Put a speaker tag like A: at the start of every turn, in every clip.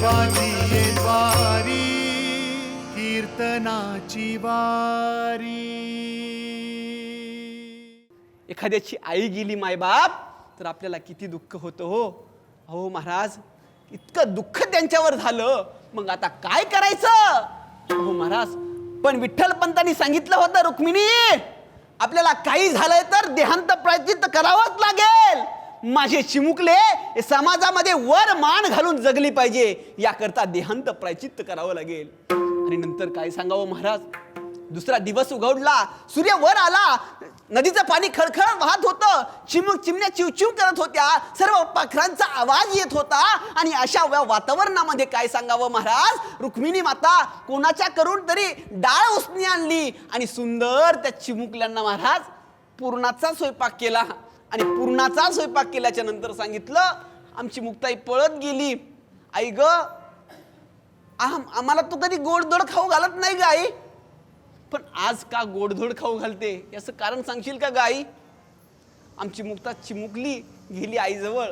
A: देवाची वारी कीर्तनाची वारी.
B: एखाद्याची आई गेली मायबाप तर आपल्याला किती दुःख होतं हो. अहो महाराज इतकं दुःख त्यांच्यावर झालं मग आता काय करायचं? अहो महाराज पण विठ्ठल पंतांनी सांगितलं होतं रुक्मिणी आपल्याला काही झालंय तर देहांत प्रायचित्त करावंच लागेल. माझे चिमुकले समाजामध्ये वर मान घालून जगली पाहिजे याकरता देहांत प्रायचित्त करावं लागेल. आणि नंतर काय सांगावं महाराज? दुसरा दिवस उघडला सूर्य वर आला नदीचं पाणी खळखळ वाहत होतं चिमूक चिमण्या चिवचिव करत होत्या सर्व पाखरांचा आवाज येत होता आणि अशा वातावरणामध्ये काय सांगावं महाराज? रुक्मिणी माता कोणाच्या करून तरी डाळ उसणी आणली आणि सुंदर त्या चिमुकल्यांना महाराज पूर्णाचा स्वयंपाक केला. आणि पूर्णाचा स्वयंपाक केल्याच्यानंतर सांगितलं आमची मुक्ताई पळत गेली. आई ग आम आम्हाला तू कधी गोडधोड खाऊ घालत नाही ग आई. पण आज का गोडधोड खाऊ घालते? याचं कारण सांगशील का ग आई? आमची मुक्ता चिमुकली गेली आईजवळ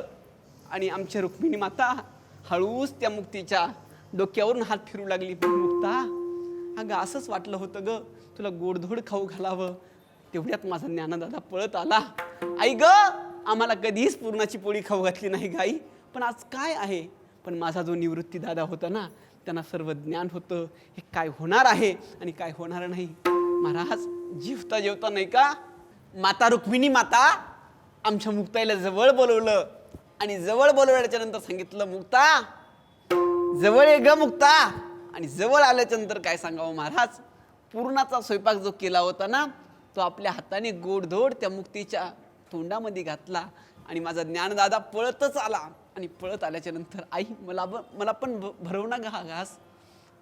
B: आणि आमची रुक्मिणी माता हळूच त्या मुक्तीच्या डोक्यावरून हात फिरू लागली. पण मुक्ता अगं असंच वाटलं होतं ग तुला गोडधोड खाऊ घालावं. तेवढ्यात माझा ज्ञानदादा पळत आला. आई ग आम्हाला कधीच पूर्णाची पोळी खाऊ घातली नाही गाई. पण आज काय आहे? पण माझा जो निवृत्ती दादा होता ना त्यांना सर्व ज्ञान होतं. हे काय होणार आहे आणि काय होणार नाही? महाराज जीवता जेवता नाही का? माता रुक्मिणी माता आमच्या मुक्ताईला जवळ बोलवलं. आणि जवळ बोलवल्याच्या नंतर सांगितलं मुक्ता जवळ ये ग मुक्ता. आणि जवळ आल्याच्यानंतर काय सांगावं महाराज? पूर्णाचा स्वयंपाक जो केला होता ना तो आपल्या हाताने गोडधोड त्या मुक्तीच्या तोंडामध्ये घातला आणि माझा ज्ञानदादा पळतच आला. आणि पळत आल्याच्यानंतर आई मला ब मला पण भरवणा घा घास.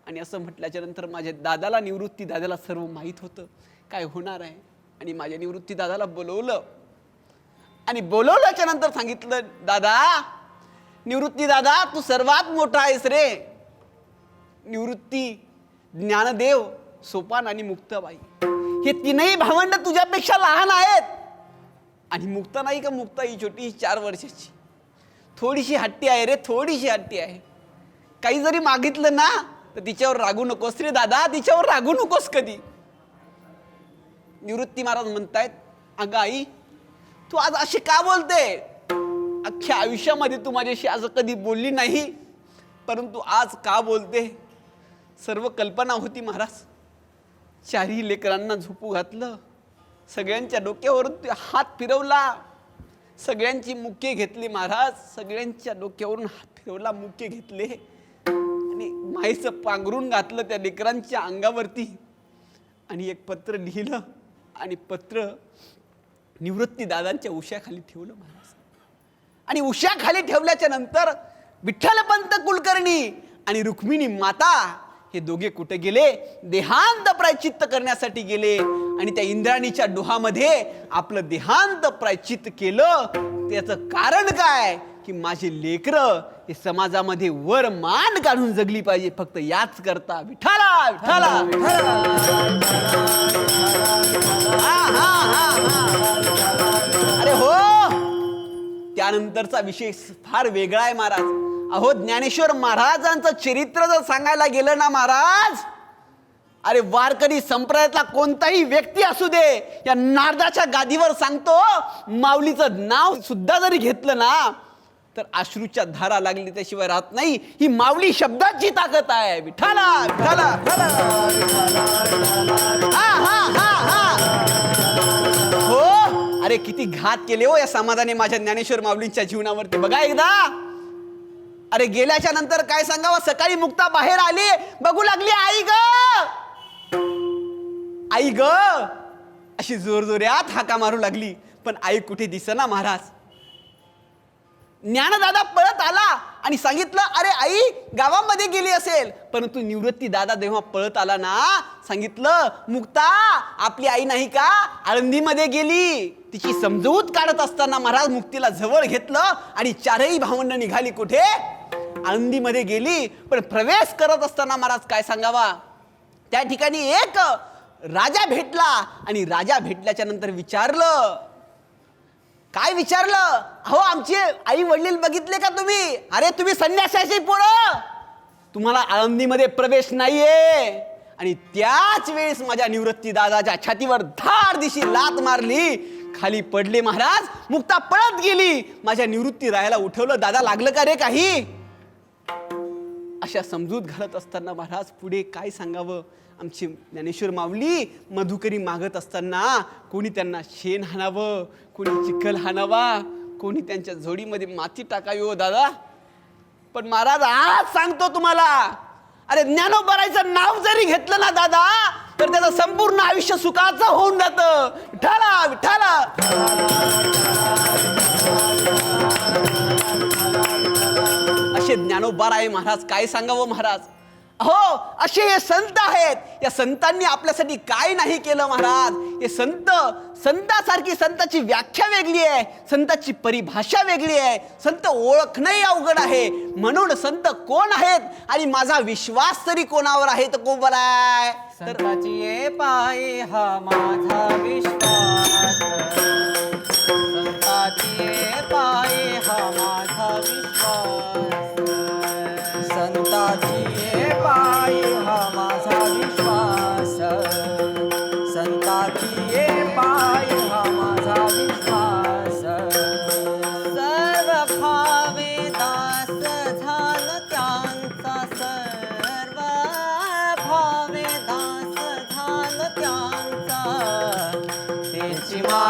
B: आणि असं म्हटल्याच्या नंतर माझ्या दादाला निवृत्ती दादाला सर्व माहीत होतं. काय होणार आहे? आणि माझ्या निवृत्ती दादाला बोलवलं. आणि बोलवल्याच्या नंतर सांगितलं दादा निवृत्ती दादा तू सर्वात मोठा आहेस रे. निवृत्ती ज्ञानदेव सोपान आणि मुक्ताबाई. हे तीनही भावंड तुझ्यापेक्षा लहान आहेत. आणि मुक्ता नाही का मुक्ता ही छोटी चार वर्षाची. थोडीशी हट्टी आहे रे थोडीशी हट्टी आहे. काही जरी मागितलं ना तर तिच्यावर रागू नकोस रे दादा तिच्यावर रागू नकोस कधी. निवृत्ती महाराज म्हणतायत अगं आई तू आज अशी का बोलते? अख्ख्या आयुष्यामध्ये तू माझ्याशी असं कधी बोलली नाही. परंतु आज का बोलते? सर्व कल्पना होती महाराज. चारही लेकरांना झोपू घातलं. सगळ्यांच्या डोक्यावरून ते हात फिरवला. सगळ्यांची मुके घेतली महाराज. सगळ्यांच्या डोक्यावरून हात फिरवला मुके घेतले. आणि माईचं पांघरून घातलं त्या लेकरांच्या अंगावरती. आणि एक पत्र लिहिलं आणि पत्र निवृत्ती दादांच्या उशाखाली ठेवलं महाराज. आणि उशाखाली ठेवल्याच्या नंतर विठ्ठलपंत कुलकर्णी आणि रुक्मिणी माता हे दोघे कुठे गेले? देहांत प्रायचित्त करण्यासाठी गेले. आणि त्या इंद्राणीच्या डोहामध्ये आपलं देहांत प्रायचित्त केलं. त्याचं कारण काय? की माझी लेकरं हे समाजामध्ये वर मान काढून जगली पाहिजे. फक्त याच करता. विठाला विठाला हा, हा, हा, हा. अरे हो! त्यानंतरचा विषय फार वेगळा आहे महाराज. अहो ज्ञानेश्वर महाराजांचं चरित्र जर सांगायला गेलं ना महाराज अरे वारकरी संप्रदायातला कोणताही व्यक्ती असू दे या नारदाच्या गादीवर सांगतो माऊलीचं नाव सुद्धा जरी घेतलं ना तर अश्रूच्या धारा लागली त्याशिवाय राहत नाही. ही माऊली शब्दाची ताकद आहे. विठाला विठाला हो अरे किती घात केले हो या समाजाने माझ्या ज्ञानेश्वर माऊलींच्या जीवनावरती. बघा एकदा. अरे गेल्याच्यानंतर काय सांगावं? सकाळी मुक्ता बाहेर आली. बघू लागली आई ग. आई ग. अशी जोरजोऱ्यात हाका मारू लागली. पण आई कुठे दिसना महाराज? ज्ञानदादा पळत आला आणि सांगितलं अरे आई गावामध्ये गेली असेल. परंतु निवृत्ती दादा जेव्हा पळत आला ना सांगितलं मुक्ता आपली आई नाही का? आळंदीमध्ये गेली. तिची समजूत काढत असताना महाराज मुक्तीला जवळ घेतलं आणि चारही भावंड निघाली कुठे? आळंदीमध्ये गेली पण प्रवेश करत असताना महाराज काय सांगावा? त्या ठिकाणी एक राजा भेटला आणि राजा भेटल्याच्या नंतर विचारलं काय विचारलं? अहो आमचे आई वडील बघितले का तुम्ही? अरे तुम्ही संन्यासाची पोरं तुम्हाला आळंदीमध्ये प्रवेश नाहीये. आणि त्याच वेळेस माझ्या निवृत्ती दादाच्या छातीवर धाड दिशी लात मारली. खाली पडले महाराज मुक्ता पळत गेली. माझ्या निवृत्ती राहायला उठवलं. दादा लागलं का रे काही? अशा समजूत घालत असताना महाराज पुढे काय सांगावं? आमची ज्ञानेश्वर माऊली मधुकरी मागत असताना कोणी त्यांना शेण हाणावं? कोणी चिखल हाणावा? कोणी त्यांच्या झोडीमध्ये माती टाकावी हो दादा? पण महाराज आज सांगतो तुम्हाला. अरे ज्ञानोबरायचं नाव जरी घेतलं ना दादा तर त्याचं संपूर्ण आयुष्य सुखाचं होऊन जातं. विठाला विठाला असे आहे महाराज काय सांगावं महाराज? हो असे हे संत आहेत. या संतांनी आपल्यासाठी काय नाही केलं महाराज? हे संत संतासारखी संताची व्याख्या वेगळी आहे. संताची परिभाषा वेगळी आहे. संत ओळखणंही अवघड आहे. म्हणून संत कोण आहेत? आणि माझा विश्वास तरी कोणावर आहे तर कोण आहे?
C: संताची ये हा माझा विश्वास. संताची ये हा माझा विश्वास.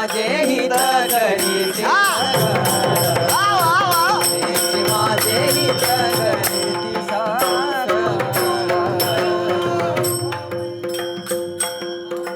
C: माझे हित करीत